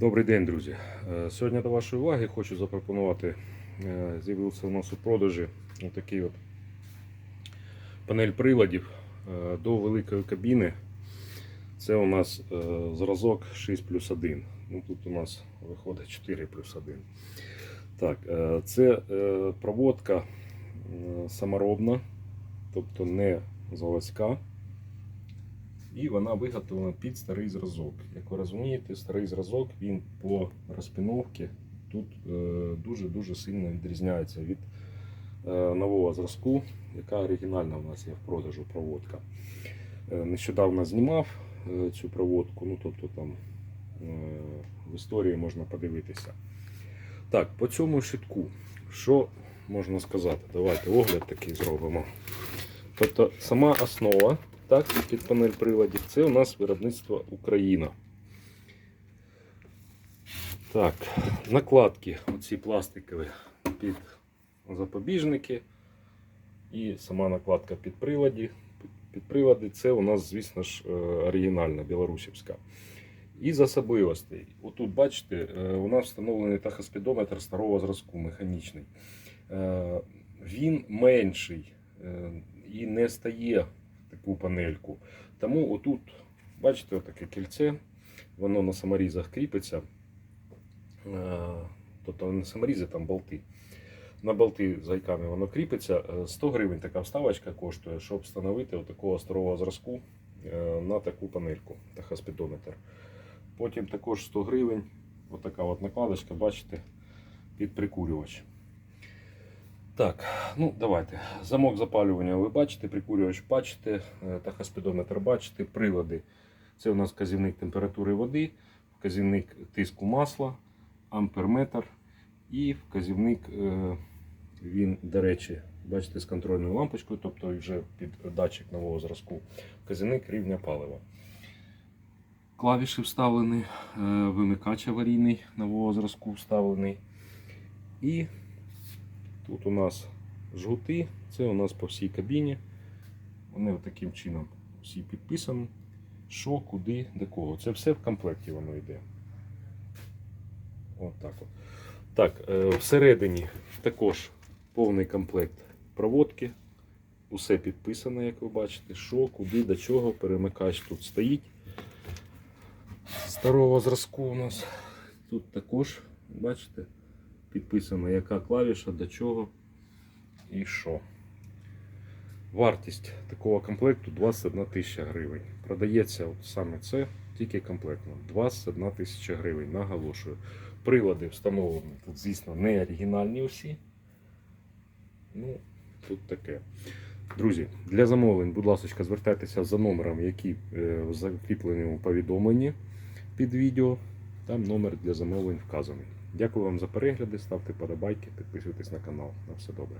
Добрий день, друзі. Е, Сьогодні до вашої уваги хочу запропонувати. е, З'явився у нас у продажі такий от панель приладів е, до великої кабіни. Це у нас зразок 6 плюс 1. Ну, тут у нас виходить 4 плюс 1. Так, це проводка саморобна, тобто не заводська. І вона виготовлена під старий зразок. Як ви розумієте, старий зразок він по розпіновці тут дуже-дуже сильно відрізняється від е, нового зразку, яка оригінальна у нас є в продажу проводка. Е, Нещодавно знімав е, цю проводку, ну тобто там в історії можна подивитися. Так, по цьому щитку, що можна сказати? Давайте огляд такий зробимо. Тобто сама основа так, під панель приладів, це у нас виробництво Україна. Так, накладки, оці пластикові під запобіжники. І сама накладка під приладі. Під прилади це у нас, звісно ж, е, оригінальна білорусівська. Із особливостей. Отут, бачите, е, у нас встановлений тахоспідометр старого зразку механічний. Е, Він менший і не стає таку панельку. Тому отут, бачите, отаке кільце, воно на саморізах кріпиться. Е, Тобто не саморізи, там болти. На болти з гайками воно кріпиться. Е, 100 гривень така вставочка коштує, щоб встановити такого старого зразку е, на таку панельку, тахоспідометр. Потім також 100 гривень, отака от накладочка, бачите, під прикурювач. Так, ну давайте. Замок запалювання ви бачите, прикурювач бачите, е, тахоспідометр бачите, прилади. Це у нас вказівник температури води, вказівник тиску масла, амперметр і вказівник, е, він, до речі, бачите, з контрольною лампочкою, тобто вже під датчик нового зразку, вказівник рівня палива. Клавіші вставлені, е, вимикач аварійний нового зразку вставлений. І тут у нас жгути, це у нас по всій кабіні. Вони таким чином всі підписані. Що, куди, до кого. Це все в комплекті воно йде. От так от. Так, е, всередині також повний комплект проводки. Усе підписано, як ви бачите, що, куди, до чого. Перемикач тут стоїть. Старого зразку у нас тут також, бачите, підписано, яка клавіша, до чого і що. Вартість такого комплекту 21 тисяча гривень. Продається от саме це тільки комплектно. 21 тисяча гривень, наголошую. Прилади встановлені тут, звісно, не оригінальні усі. Ну, тут таке. Друзі, для замовлень, будь ласка, звертайтеся за номером, який е, в закріпленому повідомленні під відео. Там номер для замовлень вказаний. Дякую вам за перегляди, ставте подобайки, підписуйтесь на канал. На все добре.